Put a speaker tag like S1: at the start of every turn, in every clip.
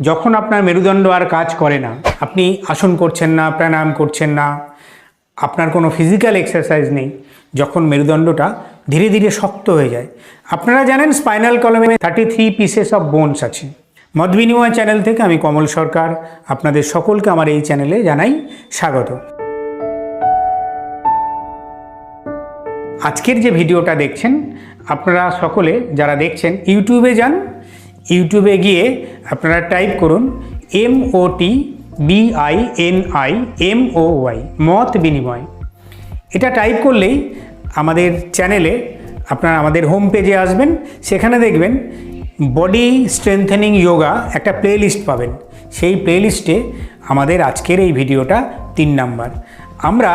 S1: যখন আপনার মেরুদণ্ড আর কাজ করে না, আপনি আসন করছেন না, প্রাণায়াম করছেন না, আপনার কোনো ফিজিক্যাল এক্সারসাইজ নেই, যখন মেরুদণ্ডটা ধীরে ধীরে শক্ত হয়ে যায়, আপনারা জানেন স্পাইনাল কলমে thirty three pieces of bones আছে। মত বিনিময় চ্যানেল থেকে আমি কমল সরকার, আপনাদের সকলকে আমার এই চ্যানেলে জানাই স্বাগত। আজকের যে ভিডিওটা দেখছেন, আপনারা সকলে যারা দেখছেন ইউটিউবে যান ইউটিউবে গিয়ে আপনারা টাইপ করুন M O T B I N I, M O Y, মত বিনিময়। এটা টাইপ করলেই আমাদের চ্যানেলে আপনারা আমাদের হোম পেজে আসবেন, সেখানে দেখবেন বডি স্ট্রেংথেনিং যোগা একটা প্লেলিস্ট পাবেন। সেই প্লেলিস্টে আমাদের আজকের এই ভিডিওটা তিন নাম্বার। আমরা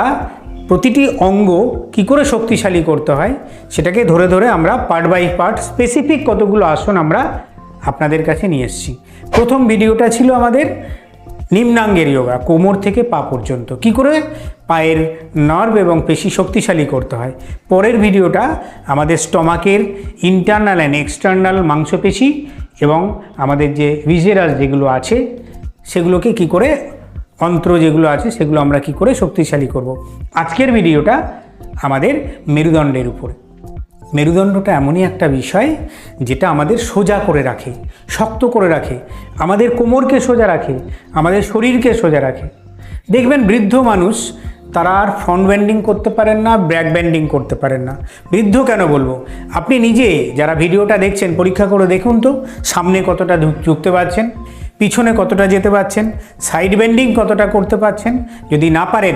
S1: প্রতিটি অঙ্গ কি করে শক্তিশালী করতে হয়, সেটাকে ধরে ধরে আমরা পার্ট বাই পার্ট, স্পেসিফিক কতগুলো আসন আমরা আপনাদের কাছে নিয়ে এসেছি। প্রথম ভিডিওটা ছিল আমাদের নিম্নাঙ্গের যোগা কোমর থেকে পা পর্যন্ত। কি করে? পায়ের নার্ভ এবং পেশি শক্তিশালী করতে হয়। পরের ভিডিওটা আমাদের স্টমাকের ইন্টারনাল অ্যান্ড এক্সটার্নাল মাংসপেশি এবং আমাদের যে ভিজেরাস যেগুলো আছে, সেগুলোকে কি করে? অন্ত্র যেগুলো আছে, সেগুলো আমরা কি করে শক্তিশালী করব। আজকের ভিডিওটা আমাদের মেরুদণ্ডের উপরে। মেরুদণ্ডটা এমনই একটা বিষয় যেটা আমাদের সোজা করে রাখে, শক্ত করে রাখে, আমাদের কোমরকে সোজা রাখে, আমাদের শরীরকে সোজা রাখে। দেখবেন বৃদ্ধ মানুষ, তারা আর ফ্রন্ট ব্যান্ডিং করতে পারেন না ব্যাক ব্যান্ডিং করতে পারেন না। বৃদ্ধ কেন বলব? আপনি নিজে যারা ভিডিওটা দেখছেন, পরীক্ষা করে দেখুন তো, সামনে কতটা ঝুঁক- ঝুঁকতে পারছেন, পিছনে কতটা যেতে পারছেন সাইড বেন্ডিং কতটা করতে পারছেন, যদি না পারেন,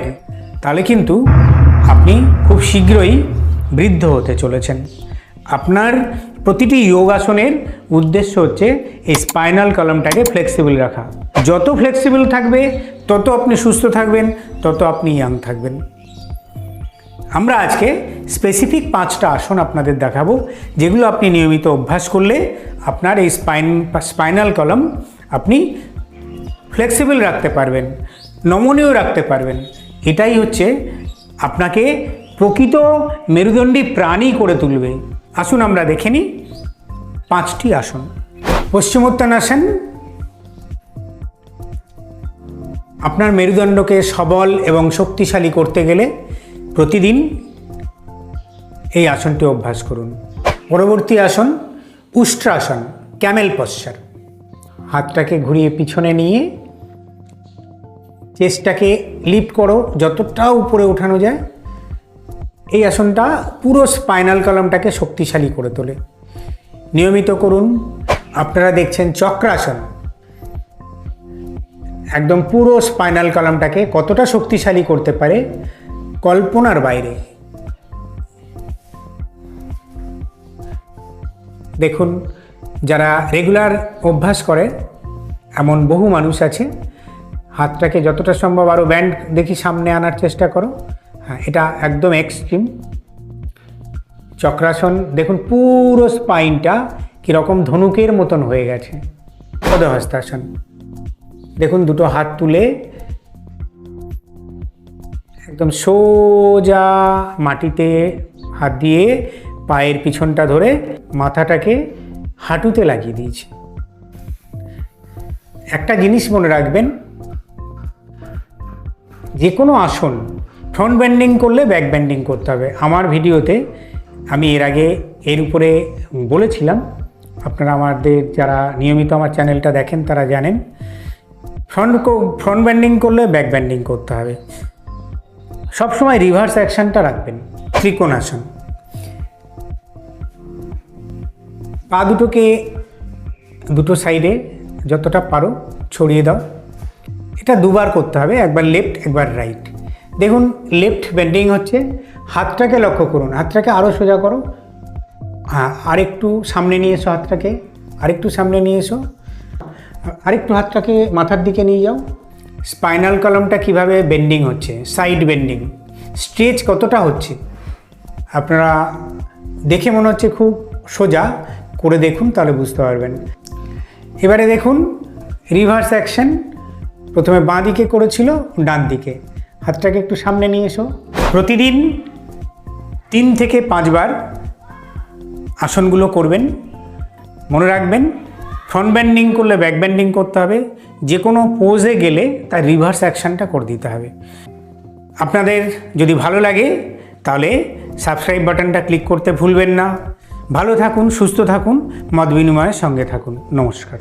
S1: তাহলে কিন্তু আপনি খুব শীঘ্রই বৃদ্ধ হতে চলেছেন। আপনার প্রতিটি যোগাসনের উদ্দেশ্য হচ্ছে এই স্পাইনাল কলমটাকে ফ্লেক্সিবল রাখা। যত ফ্লেক্সিবল থাকবে, তত আপনি সুস্থ থাকবেন, তত আপনি ইয়াং থাকবেন। আমরা আজকে স্পেসিফিক পাঁচটা আসন আপনাদের দেখাবো, যেগুলো আপনি নিয়মিত অভ্যাস করলে আপনার এই স্পাইন স্পাইনাল কলম আপনি ফ্লেক্সিবল রাখতে পারবেন, নমনীয় রাখতে পারবেন। এটাই হচ্ছে আপনাকে প্রকৃত মেরুদণ্ডী প্রাণী করে তুলবে। আসুন আমরা দেখে নিই। পাঁচটি আসন। পশ্চিমোত্তানাসন আপনার মেরুদণ্ডকে সবল এবং শক্তিশালী করতে গেলে প্রতিদিন এই আসনটি অভ্যাস করুন। পরবর্তী আসন, উষ্ট্রাসন ক্যামেল পশ্চার হাতটাকে ঘুরিয়ে পিছনে নিয়ে চেস্টটাকে লিফট করো, যতটা উপরে ওঠানো যায়। এই আসনটা পুরো স্পাইনাল কলমটাকে শক্তিশালী করে তোলে। নিয়মিত করুন, আপনারা দেখছেন চক্রাসন। একদম পুরো স্পাইনাল কলামটাকে কতটা শক্তিশালী করতে পারে কল্পনার বাইরে। দেখুন, যারা রেগুলার অভ্যাস করে, এমন বহু মানুষ আছে, হাতটাকে যতটা সম্ভব আরও ব্যান্ড দেখি সামনে আনার চেষ্টা করো। হ্যাঁ এটা একদম এক্সট্রিম চক্রাসন, দেখুন পুরো স্পাইনটা কীরকম ধনুকের মতন হয়ে গেছে। পদহস্তাসন। দেখুন দুটো হাত তুলে একদম সোজা মাটিতে হাত দিয়ে পায়ের পিছনটা ধরে মাথাটাকে হাঁটুতে লাগিয়ে দিয়েছি। একটা জিনিস মনে রাখবেন, যে কোনো আসন ফ্রন্ট ব্যান্ডিং করলে ব্যাক ব্যান্ডিং করতে হবে। আমার ভিডিওতে আমি এর আগে এর উপরে বলেছিলাম, আপনারা আমাদের যারা নিয়মিত আমার চ্যানেলটা দেখেন তারা জানেন ফ্রন্ট ফ্রন্ট ব্যান্ডিং করলে ব্যাক ব্যান্ডিং করতে হবে। সবসময় রিভার্স অ্যাকশনটা রাখবেন, ত্রিকোণাসন। পা দুটোকে দুটো সাইডে যতটা পারো ছড়িয়ে দাও। এটা দুবার করতে হবে, একবার লেফট একবার রাইট দেখুন লেফট বেন্ডিং হচ্ছে, হাতটাকে লক্ষ্য করুন, হাতটাকে আরও সোজা করো। হ্যাঁ আরেকটু সামনে নিয়ে এসো হাতটাকে, আরেকটু সামনে নিয়ে এসো। আরেকটু হাতটাকে মাথার দিকে নিয়ে যাও। স্পাইনাল কলমটা কীভাবে বেন্ডিং হচ্ছে সাইড বেন্ডিং স্ট্রেচ কতটা হচ্ছে? আপনারা দেখে মনে হচ্ছে খুব সোজা, করে দেখুন, তাহলে বুঝতে পারবেন। এবারে দেখুন রিভার্স অ্যাকশন প্রথমে বাঁ দিকে করেছিল, ডান দিকে। হাতটাকে একটু সামনে নিয়ে এসো। প্রতিদিন তিন থেকে পাঁচবার আসনগুলো করবেন। মনে রাখবেন ফ্রন্ট ব্যান্ডিং করলে ব্যাক ব্যান্ডিং করতে হবে। যে কোনো পোজে গেলে তার রিভার্স অ্যাকশনটা করে দিতে হবে। আপনাদের যদি ভালো লাগে, তাহলে সাবস্ক্রাইব বাটনটা ক্লিক করতে ভুলবেন না। ভালো থাকুন, সুস্থ থাকুন, মত বিনিময়ের সঙ্গে থাকুন। নমস্কার।